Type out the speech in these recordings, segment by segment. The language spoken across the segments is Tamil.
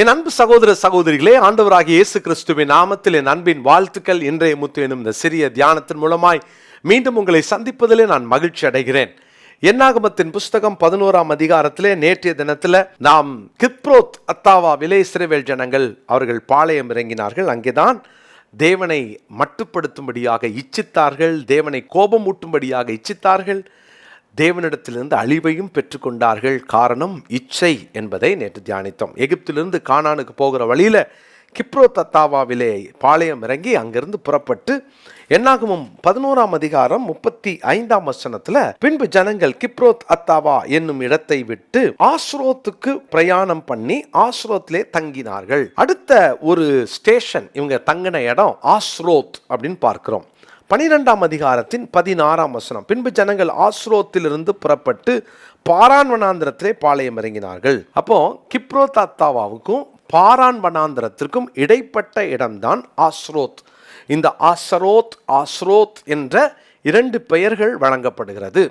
என் அன்பு சகோதர சகோதரிகளே ஆண்டவராகிய இயேசு கிறிஸ்துவின் நாமத்தில் என் அன்பின் வாழ்த்துக்கள் இன்றைய முத்து எனும் இந்த சிறிய தியானத்தின் மூலமாய் மீண்டும் உங்களை சந்திப்பதிலே நான் மகிழ்ச்சி அடைகிறேன். என்னாகமத்தின் புஸ்தகம் பதினோராம் அதிகாரத்திலே நேற்றைய தினத்தில் நாம் கிப்ரோத் அத்தாவா விலை சிறைவேல் ஜனங்கள் அவர்கள் பாளையம் இறங்கினார்கள். அங்கேதான் தேவனை மட்டுப்படுத்தும்படியாக இச்சித்தார்கள் தேவனை கோபமூட்டும்படியாக இச்சித்தார்கள். தேவனிடத்திலிருந்து அழிவையும் பெற்றுக்கொண்டார்கள். காரணம் இச்சை என்பதை நேற்று தியானித்தோம். எகிப்திலிருந்து கானானுக்கு போகிற வழியில் கிப்ரோ தத்தாவாவிலே பாளையம் இறங்கி அங்கிருந்து புறப்பட்டு என்னாகும் பதினோராம் அதிகாரம் முப்பத்தி ஐந்தாம் வசனத்துல பின்பு ஜனங்கள் கிப்ரோத் அத்தாவா என்னும் இடத்தை விட்டு ஆஸ்ரோத்துக்கு பிரயாணம் பண்ணி ஆஸ்ரோத்லே தங்கினார்கள். அடுத்த ஒரு ஸ்டேஷன் இவங்க தங்கின இடம் ஆஸ்ரோத் அப்படின்னு பார்க்கிறோம். பனிரெண்டாம் அதிகாரத்தின் பதினாறாம் வசனம். பின்பு ஜனங்கள் ஆஸ்ரோத்திலிருந்து புறப்பட்டு பாரான் வனாந்திரத்திலே பாளையம் இறங்கினார்கள். அப்போ கிப்ரோ தாத்தாவாவுக்கும் பாரான் வனாந்திரத்திற்கும் இடைப்பட்ட இடம்தான் ஆஸ்ரோத். இந்த ஆசரோத் ஆஸ்ரோத் என்ற இரண்டு பெயர்கள் வழங்கப்படுகிறது.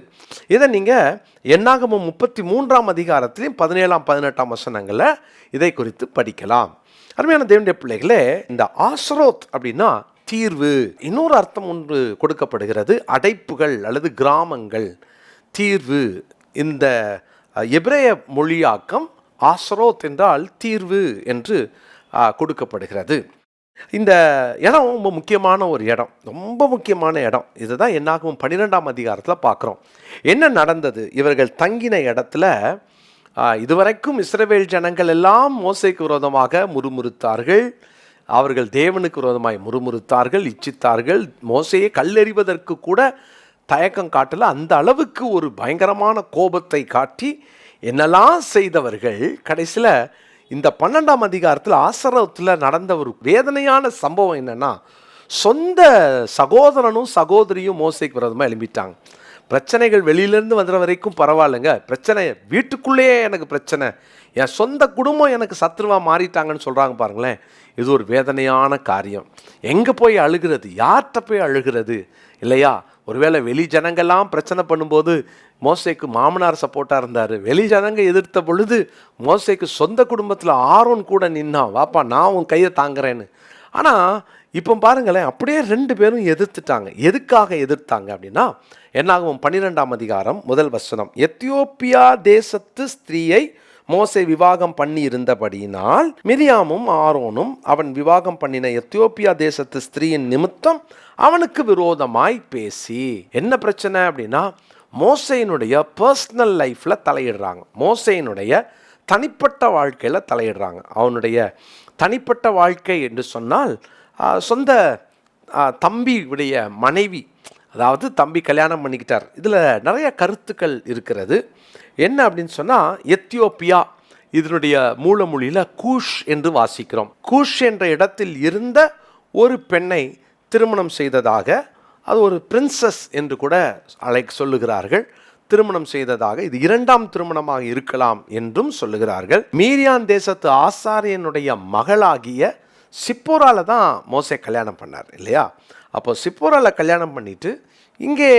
இதை நீங்கள் என்னாகமும் முப்பத்தி மூன்றாம் அதிகாரத்திலையும் பதினேழாம் பதினெட்டாம் வசனங்களில் இதை குறித்து படிக்கலாம். அருமையான தேவனுடைய பிள்ளைகளே இந்த ஆஸ்ரோத் அப்படின்னா தீர்வு. இன்னொரு அர்த்தம் ஒன்று கொடுக்கப்படுகிறது. அடைப்புகள் அல்லது கிராமங்கள். தீர்வு. இந்த எபிரேய மொழியாக்கம் ஆசரோத் என்றால் தீர்வு என்று கொடுக்கப்படுகிறது. இந்த இடம் ரொம்ப முக்கியமான ஒரு இடம். ரொம்ப முக்கியமான இடம். இதுதான் என்னாகும் பன்னிரெண்டாம் அதிகாரத்தில் பார்க்குறோம் என்ன நடந்தது? இவர்கள் தங்கின இடத்துல இதுவரைக்கும் இஸ்ரவேல் ஜனங்கள் எல்லாம் மோசைக்கு விரோதமாக முறுமுறுத்தார்கள். அவர்கள் தேவனுக்கு விரோதமாய் முறுமுறுத்தார்கள் இச்சித்தார்கள். மோசையை கல்லெறிவதற்கு கூட தயக்கம் காட்டல. அந்த அளவுக்கு ஒரு பயங்கரமான கோபத்தை காட்டி என்னெல்லாம் செய்தவர்கள் கடைசியில் இந்த பன்னெண்டாம் அதிகாரத்தில் ஆசரத்தில் நடந்த ஒரு வேதனையான சம்பவம் என்னன்னா சொந்த சகோதரனும் சகோதரியும் மோசைக்கு விரோதமாக எழும்பிட்டாங்க. பிரச்சனைகள் வெளியிலேருந்து வந்துற வரைக்கும் பரவாயில்லைங்க. பிரச்சனை வீட்டுக்குள்ளேயே எனக்கு பிரச்சனை. என் சொந்த குடும்பம் எனக்கு சத்ருவா மாறிட்டாங்கன்னு சொல்கிறாங்க பாருங்களேன். இது ஒரு வேதனையான காரியம். எங்கே போய் அழுகிறது? யார்கிட்ட போய் அழுகிறது? இல்லையா? ஒருவேளை வெளி ஜனங்கள்லாம் பிரச்சனை பண்ணும்போது மோசைக்கு மாமனார் சப்போர்ட்டாக இருந்தார். வெளி ஜனங்க எதிர்த்த பொழுது மோசைக்கு சொந்த குடும்பத்தில் ஆரோன் கூட நின்னான் வாப்பா நான் உன் கையை தாங்குறேன்னு. ஆனால் இப்போ பாருங்களேன் அப்படியே ரெண்டு பேரும் எதிர்த்துட்டாங்க. எதுக்காக எதிர்த்தாங்க அப்படின்னா என்னாகும்? பன்னிரெண்டாம் அதிகாரம் முதல் வசனம். எத்தியோப்பியா தேசத்து ஸ்திரீயை மோசை விவாகம் பண்ணி இருந்தபடியினால் மிரியாமும் ஆரோனும் அவன் விவாகம் பண்ணின எத்தியோப்பியா தேசத்து ஸ்திரீயின் நிமித்தம் அவனுக்கு விரோதமாய் பேசி. என்ன பிரச்சனை அப்படின்னா மோசையினுடைய பர்சனல் லைஃப்பில் தலையிடுறாங்க. மோசையினுடைய தனிப்பட்ட வாழ்க்கையில் தலையிடுறாங்க. அவனுடைய தனிப்பட்ட வாழ்க்கை என்று சொன்னால் சொந்த தம்பியுடைய மனைவி அதாவது தம்பி கல்யாணம் பண்ணிக்கிட்டார். இதில் நிறைய கருத்துக்கள் இருக்கிறது. என்ன அப்படின்னு சொன்னால் எத்தியோப்பியா இதனுடைய மூலமொழியில் கூஷ் என்று வாசிக்கிறோம். கூஷ் என்ற இடத்தில் இருந்த ஒரு பெண்ணை திருமணம் செய்ததாக அது ஒரு பிரின்சஸ் என்று கூட அழை சொல்லுகிறார்கள். திருமணம் செய்ததாக இது இரண்டாம் திருமணமாக இருக்கலாம் என்றும் சொல்லுகிறார்கள். மீரியான் தேசத்து ஆசாரியனுடைய மகளாகிய சிப்போரால தான் மோசே கல்யாணம் பண்ணார் இல்லையா? அப்போ சிப்போரால கல்யாணம் பண்ணிட்டு இங்கே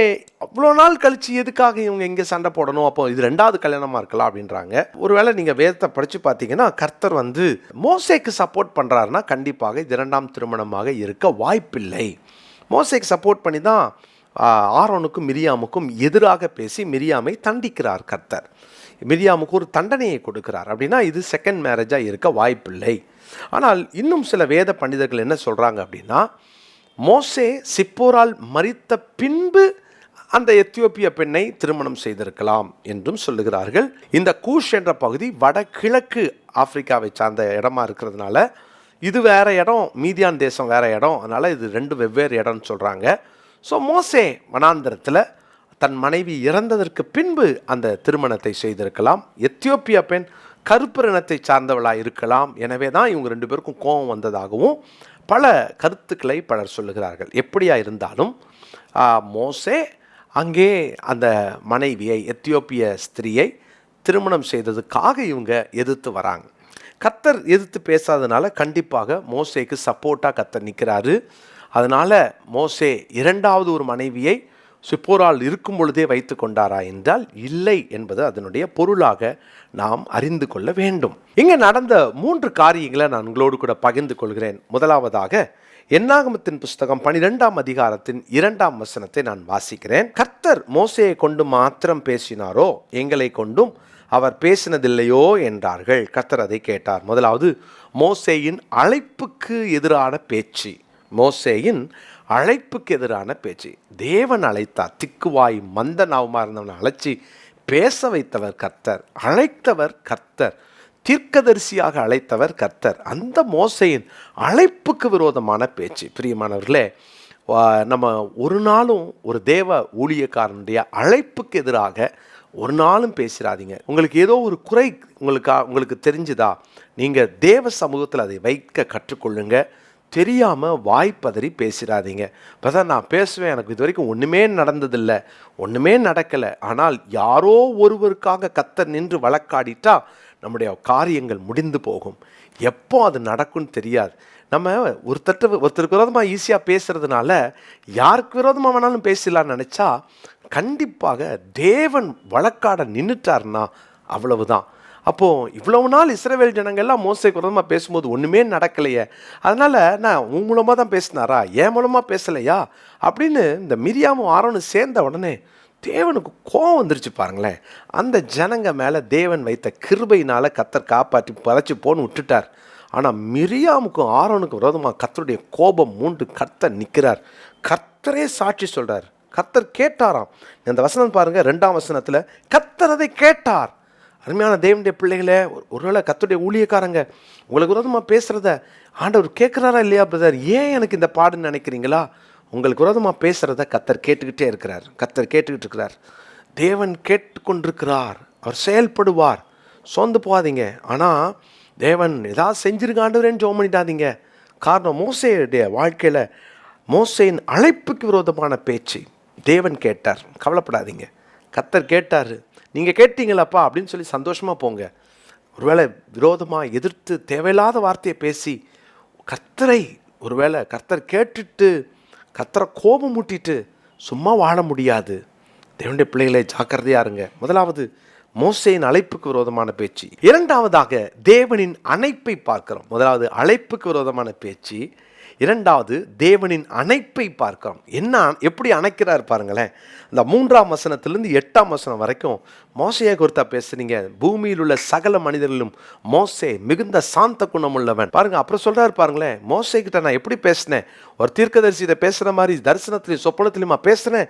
அவ்வளோ நாள் கழிச்சு எதுக்காக இவங்க இங்கே சண்டை போடணும்? அப்போ இது ரெண்டாவது கல்யாணமாக இருக்கலாம் அப்படின்றாங்க. ஒருவேளை நீங்கள் வேதத்தை படித்து பார்த்தீங்கன்னா கர்த்தர் வந்து மோசேக்கு சப்போர்ட் பண்ணுறாருன்னா கண்டிப்பாக இது இரண்டாம் திருமணமாக இருக்க வாய்ப்பில்லை. மோசேக்கு சப்போர்ட் பண்ணி தான் ஆரோனுக்கும் மிரியாமுக்கும் எதிராக பேசி மிரியாமை தண்டிக்கிறார் கர்த்தர். மிரியாமுக்கு ஒரு தண்டனையை கொடுக்கிறார். அப்படின்னா இது செகண்ட் மேரேஜாக இருக்க வாய்ப்பில்லை. ஆனால் இன்னும் சில வேத பண்டிதர்கள் என்ன சொல்கிறாங்க அப்படின்னா மோசே சிப்போரால் மறித்த பின்பு அந்த எத்தியோப்பிய பெண்ணை திருமணம் செய்திருக்கலாம் என்றும் சொல்லுகிறார்கள். இந்த கூஷ் என்ற பகுதி வடகிழக்கு ஆப்பிரிக்காவை சார்ந்த இடமா இருக்கிறதுனால இது வேற இடம் மீதியான் தேசம் வேற இடம் அதனால் இது ரெண்டு வெவ்வேறு இடம்னு சொல்கிறாங்க ஸோ மோசே வனாந்திரத்தில் தன் மனைவி இறந்ததற்கு பின்பு அந்த திருமணத்தை செய்திருக்கலாம். எத்தியோப்பியா பெண் கருப்பிரணத்தை சார்ந்தவளாக இருக்கலாம். எனவே தான் இவங்க ரெண்டு பேருக்கும் கோபம் வந்ததாகவும் பல கருத்துக்களை பலர் சொல்லுகிறார்கள். எப்படியா இருந்தாலும் மோசே அங்கே அந்த மனைவியை எத்தியோப்பிய ஸ்திரீயை திருமணம் செய்ததுக்காக இவங்க எதிர்த்து வராங்க. கத்தர் எதிர்த்து பேசாதனால கண்டிப்பாக மோசேக்கு சப்போர்ட்டாக கத்தர் நிற்கிறாரு அதனால் மோசே இரண்டாவது ஒரு மனைவியை சிப்போரால் இருக்கும் பொழுதே வைத்து கொண்டாரா என்றால் இல்லை என்பது அதனுடைய பொருளாக நாம் அறிந்து கொள்ள வேண்டும். இங்கே நடந்த மூன்று காரியங்களை நான் உங்களோடு கூட பகிர்ந்து கொள்கிறேன். முதலாவதாக என்னாகமத்தின் புஸ்தகம் பனிரெண்டாம் அதிகாரத்தின் இரண்டாம் வசனத்தை நான் வாசிக்கிறேன். கர்த்தர் மோசையை கொண்டு மாத்திரம் பேசினாரோ எங்களை கொண்டும் அவர் பேசினதில்லையோ என்றார்கள். கர்த்தர் அதை கேட்டார். முதலாவது மோசேயின் அழைப்புக்கு எதிரான பேச்சு. மோசேயின் அழைப்புக்கு எதிரான பேச்சு. தேவன் அழைத்தார் திக்குவாய் மந்த நாவமாக இருந்தவனை அழைச்சி பேச வைத்தவர் கர்த்தர் அழைத்தவர் கர்த்தர் தீர்க்கதரிசியாக அழைத்தவர் கர்த்தர். அந்த மோசையின் அழைப்புக்கு விரோதமான பேச்சு. பிரியமானவர்களே நம்ம ஒரு நாளும் ஒரு தேவ ஊழியக்காரனுடைய அழைப்புக்கு எதிராக ஒரு நாளும் பேசிடாதீங்க உங்களுக்கு ஏதோ ஒரு குறை உங்களுக்கா உங்களுக்கு தெரிஞ்சுதா? நீங்கள் தேவ சமூகத்தில் அதை வைக்க கற்றுக்கொள்ளுங்கள் தெரியாமல் வாய்ப்பதறி பேசிடாதீங்க. இப்போதான் நான் பேசுவேன். எனக்கு இது வரைக்கும் ஒன்றுமே நடந்ததில்லை. ஒன்றுமே நடக்கலை. ஆனால் யாரோ ஒருவருக்காக கத்த நின்று வழக்காடிட்டா நம்முடைய காரியங்கள் முடிந்து போகும். எப்போ அது நடக்கும்னு தெரியாது. நம்ம ஒருத்தட்ட ஒருத்தருக்கு விரோதமாக ஈஸியாக பேசுகிறதுனால யாருக்கு விரோதமாக வேணாலும் பேசலாம்னு நினச்சா கண்டிப்பாக தேவன் வழக்காட நின்றுட்டாருன்னா அவ்வளவுதான். அப்போது இவ்வளவு நாள் இஸ்ரேவேல் ஜனங்கள்லாம் மோசைக்கு விரோதமாக பேசும்போது ஒன்றுமே நடக்கலையே. அதனால் நான் உன் மூலமாக தான் பேசினாரா? என் மூலமாக பேசலையா? அப்படின்னு இந்த மிரியாமும் ஆரோனும் சேர்ந்த உடனே தேவனுக்கு கோவம் வந்துருச்சு பாருங்களேன். அந்த ஜனங்க மேலே தேவன் வைத்த கிருபையினால் கத்தர் காப்பாற்றி பறச்சு போன்னு விட்டுட்டார். ஆனால் மிரியாமுக்கும் ஆரோனுக்கும் விரோதமாக கத்தருடைய கோபம் மூண்டு கர்த்தர் நிற்கிறார் கர்த்தரே சாட்சி சொல்கிறார் கர்த்தர் கேட்டாராம். இந்த வசனம் பாருங்கள் ரெண்டாம் வசனத்தில் கத்தர் அதை கேட்டார். அருமையான தேவனுடைய பிள்ளைகளே ஒரு- ஒருவேளை கத்துடைய ஊழியக்காரங்க உங்களுக்கு விரோதமாக பேசுகிறத ஆண்டவர் கேட்குறாரா இல்லையா பிரதர்? ஏன் எனக்கு இந்த பாடுன்னு நினைக்கிறீங்களா? உங்களுக்கு விரோதமாக பேசுகிறத கத்தர் கேட்டுக்கிட்டே இருக்கிறார். கத்தர் கேட்டுக்கிட்டு இருக்கிறார். தேவன் கேட்டுக்கொண்டிருக்கிறார். அவர் செயல்படுவார். சோர்ந்து போகாதீங்க. ஆனால் தேவன் ஏதாவது செஞ்சிருக்க ஆண்டவரேன்னு ஜோம் பண்ணிட்டாதீங்க காரணம் மோசையுடைய வாழ்க்கையில் மோசையின் அழைப்புக்கு விரோதமான பேச்சு. தேவன் கேட்டார். கவலைப்படாதீங்க. கத்தர் கேட்டார் நீங்கள் கேட்டீங்களப்பா? அப்படின்னு சொல்லி சந்தோஷமாக போங்க. ஒருவேளை விரோதமாக எதிர்த்து தேவையில்லாத வார்த்தையை பேசி கத்தரை ஒருவேளை கர்த்தர் கேட்டுட்டு கத்தரை கோபம் மூட்டிட்டு சும்மா வாழ முடியாது. தேவனுடைய பிள்ளைகளை ஜாக்கிரதையாக இருங்க. முதலாவது மோசையின் அழைப்புக்கு விரோதமான பேச்சு. இரண்டாவதாக தேவனின் அணைப்பை பார்க்கிறோம். முதலாவது அழைப்புக்கு விரோதமான பேச்சு. இரண்டாவது தேவனின் அணைப்பை பார்க்கிறோம் என்ன எப்படி அணைக்கிறார் பாருங்களேன். இந்த மூன்றாம் வசனத்திலிருந்து எட்டாம் வசனம் வரைக்கும் மோசையை குறித்தா பேசுறீங்க பூமியில் உள்ள சகல மனிதர்களும் மோசே மிகுந்த சாந்த குணமுள்ளவன். பாருங்க அப்புறம் சொல்றாரு பாருங்களேன் மோசை கிட்ட நான் எப்படி பேசினேன்? ஒரு தீர்க்கதரிசியிட்ட பேசுற மாதிரி தரிசனத்திலையும் சொப்பனத்திலுமா பேசுறேன்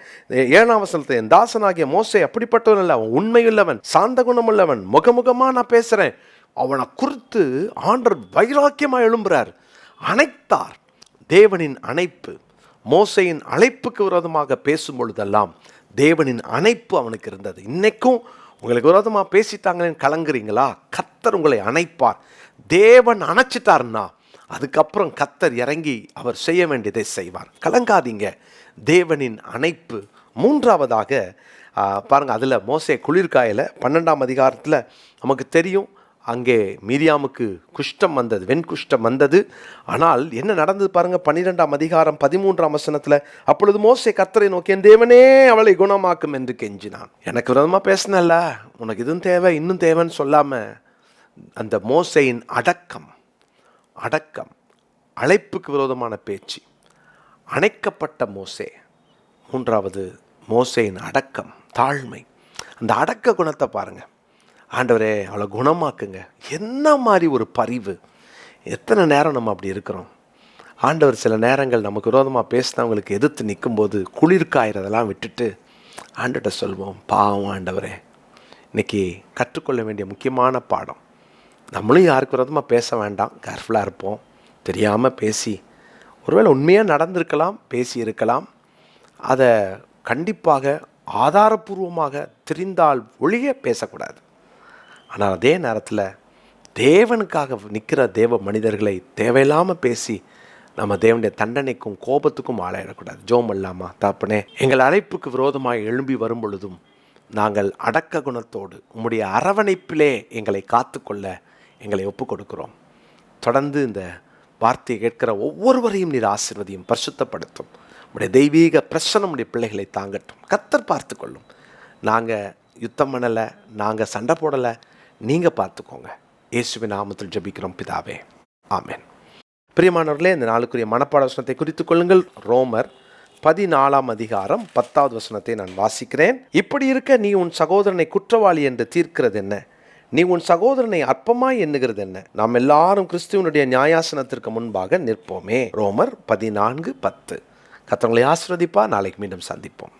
ஏழாம் வசனத்தை என் தாசனாகிய மோசை அப்படிப்பட்டவன் இல்லை அவன் உண்மையுள்ளவன் சாந்த குணமுள்ளவன் முகமுகமாக நான் பேசுறேன். அவனை குறித்து ஆண்டர் வைராக்கியமாக எழும்புறார். அணைத்தார். தேவனின் அணைப்பு மோசையின் அழைப்புக்கு விரோதமாக பேசும் பொழுதெல்லாம் தேவனின் அணைப்பு அவனுக்கு இருந்தது. இன்னைக்கும் உங்களுக்கு விரோதமாக பேசிட்டாங்களேன்னு கலங்குறீங்களா? கத்தர் உங்களை அணைப்பார். தேவன் அணைச்சிட்டாருன்னா அதுக்கப்புறம் கத்தர் இறங்கி அவர் செய்ய வேண்டியதை செய்வார். கலங்காதீங்க. தேவனின் அணைப்பு. மூன்றாவதாக பாருங்கள் அதில் மோசை குளிர்காயில் பன்னெண்டாம் அதிகாரத்தில் நமக்கு தெரியும். அங்கே மீரியாமுக்கு குஷ்டம் வந்தது வெண்குஷ்டம் வந்தது. ஆனால் என்ன நடந்தது பாருங்கள் பன்னிரெண்டாம் அதிகாரம் பதிமூன்றாம் வசனத்தில் அப்பொழுது மோசை கத்தரை நோக்கி என் தேவனே அவளை குணமாக்கும் என்று கெஞ்சினான். எனக்கு விரோதமாக பேசினல்ல. உனக்கு இதுவும் தேவை இன்னும் தேவைன்னு சொல்லாமல் அந்த மோசையின் அடக்கம் அடக்கம் அழைப்புக்கு விரோதமான பேச்சு. அணைக்கப்பட்ட மோசே. மூன்றாவது மோசையின் அடக்கம் தாழ்மை. அந்த அடக்க குணத்தை பாருங்கள் ஆண்டவரே அவளை குணமாக்குங்க. என்ன மாதிரி ஒரு பரிவு. எத்தனை நேரம் நம்ம அப்படி இருக்கிறோம்? ஆண்டவர் சில நேரங்கள் நமக்கு விரோதமாக பேசினவங்களுக்கு எதிர்த்து நிற்கும்போது குளிர் காயறதெல்லாம் விட்டுட்டு ஆண்டவர்கிட்ட சொல்வோம் பாவம் ஆண்டவரே இன்றைக்கி கற்றுக்கொள்ள வேண்டிய முக்கியமான பாடம். நம்மளும் யாருக்கு விரோதமாக பேச வேண்டாம். கேர்ஃபுல்லாக இருப்போம். தெரியாமல் பேசி ஒருவேளை உண்மையாக நடந்திருக்கலாம் பேசி இருக்கலாம். அதை கண்டிப்பாக ஆதாரபூர்வமாக தெரிந்தால் ஒழிய பேசக்கூடாது. ஆனால் அதே நேரத்தில் தேவனுக்காக நிற்கிற தேவ மனிதர்களை தேவையில்லாமல் பேசி நம்ம தேவனுடைய தண்டனைக்கும் கோபத்துக்கும் ஆளாயிடக்கூடாது. ஜோம் அல்லாமா தாப்பனே எங்கள் அழைப்புக்கு விரோதமாக எழும்பி வரும் பொழுதும் நாங்கள் அடக்க குணத்தோடு உம்முடைய அரவணைப்பிலே எங்களை காத்துக்கொள்ள எங்களை ஒப்பு கொடுக்கிறோம் தொடர்ந்து இந்த வார்த்தையை கேட்கிற ஒவ்வொருவரையும் நீர் ஆசிர்வதியும் பரிசுத்தப்படுத்தும். உடைய தெய்வீக பிரச்சனை உடைய பிள்ளைகளை தாங்கட்டும். கத்தர் பார்த்து கொள்ளும் நாங்கள் யுத்தம் பண்ணலை நாங்கள் சண்டை போடலை நீங்கள் பார்த்துக்கோங்க. இயேசுவின் நாமத்தில் ஜபிக்கிறோம் பிதாவே. ஆமேன். பிரியமானவர்களே இந்த நாளுக்குரிய மனப்பாட வசனத்தை குறித்துக் கொள்ளுங்கள். ரோமர் பதினாலாம் அதிகாரம் பத்தாவது வசனத்தை நான் வாசிக்கிறேன். இப்படி இருக்க நீ உன் சகோதரனை குற்றவாளி என்று தீர்க்கிறது என்ன? நீ உன் சகோதரனை அற்பமாய் எண்ணுகிறது என்ன? நாம் எல்லாரும் கிறிஸ்துவனுடைய நியாயாசனத்திற்கு முன்பாக நிற்போமே. ரோமர் பதினான்கு பத்து. கத்தவங்களை ஆஸ்ரதிப்பா நாளைக்கு மீண்டும் சந்திப்போம்.